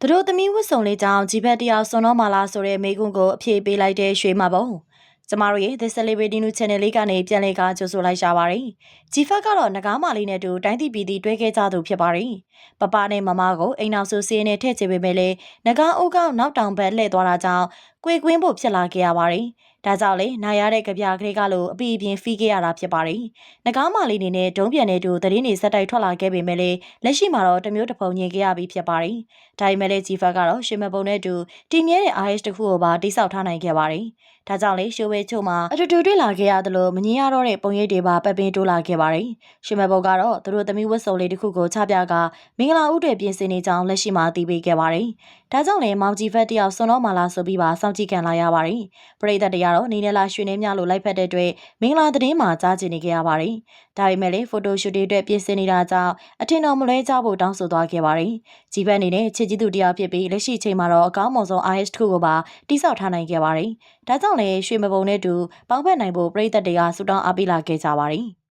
သူတို့သမီးဝတ်စုံလေးကြောင့်ဂျီဘက်တယောက်စွန်တော့မာလာဆိုတဲ့မိကွန်းကိုအဖြေပေးလိုက်တဲ့ရွှေမှာပုံကျမတို့ရဲ့ The Celebrity News Channel လေးကနေပြန်လည်ကကြိုဆိုလိုက်ရှာပါတယ်။ဂျီဖက်ကတော့ငကားမာလေးနဲ့တူတိုင်းပြည်ပြည်တီတွဲခဲ့ကြသူဖြစ်ပါတယ်။ပပနဲ့မမကိုအိမ်နောက်ဆူစီးနဲ့ထည့်ချပေမဲ့လည်းငကားအိုးကောက်နောက်တောင်ဘက်လှည့်သွားတာကြောင့်ကွေကွင်းဖို့ဖြစ်လာခဲ့ရပါတယ်။ဒါကြောင့်လေနာရတဲ့ကြပြကလေးကလို့အပီအပြင်ဖီးခဲ့ရတာဖြစ်ပါတယ်။ငကားမာလေးနေနဲ့ဒုံးပြန်တဲ့တူသတင်းတွေစက်တိုက်ထွက်လာခဲ့ပေမဲ့လည်းလက်ရှိမှာတော့တမျိုးတစ်ပုံညင်ခဲ့ရပြီးဖြစ်ပါတယ်။ဒါပေမဲ့လည်းဂျီဖက်ကတော့ရွှေမပုံနဲ့တူတည်မြဲတဲ့ RS တစ်ခုကိုပါတိစောက်ထားနိုင်ခဲ့ပါတယ်။ဒါကြောင့်လေရှိုးဝဲချို့မှာအတူတူတွေ့လာခဲ့ရသလိုမငင်းရတော့တဲ့ပုံရိပ်တွေပါပပင်းတိုးလာခဲ့ပါတယ်။ရွှေမပုံကတော့သူတို့သမီးဝတ်စုံလေးတစ်ခုကိုချပြကမင်္ဂလာဥတွေပြင်ဆင်နေကြောင်းလက်ရှိမှာသိပေးခဲ့ပါတယ်။ဒါကြောင့်လေမောင်ဂျီဖက်တယောက်စွန်တော့မာလာဆိုပြီးပါစောင့်ကြည့်ခံလာရပါတယ်။ပရိသတ်တရားတော့နေနေလာရွှေနေမြလို့လိုက်ဖက်တဲ့အတွက်မင်္ဂလာသတင်းမှာကြားကျင်နေခဲ့ရပါတယ်။ဒါပေမဲ့လေဖိုတိုရှူတွေအတွက်ပြင်ဆင်နေတာကြောင့်အထင်တော်မလွဲကြဖို့တောင်းဆိုသွားခဲ့ပါတယ်။ဂျီဖက်အနေနဲ့ချစ်ကြီးသူတယောက်ဖြစ်ပြီးလက်ရှိအချိန်မှာတော့အကောင်းမွန်ဆုံး IS တစ်ခုကိုပါတိစောက်ထားနိုင်ခဲ့ပါတယ်။ဒါကြောင့်လည်းရွှေမပုံနဲ့တူပေါင်းဖက်နိုင်ဖို့ပြည်သက်တွေကဆူတောင်းအားပေးလာခဲ့ကြပါတယ်။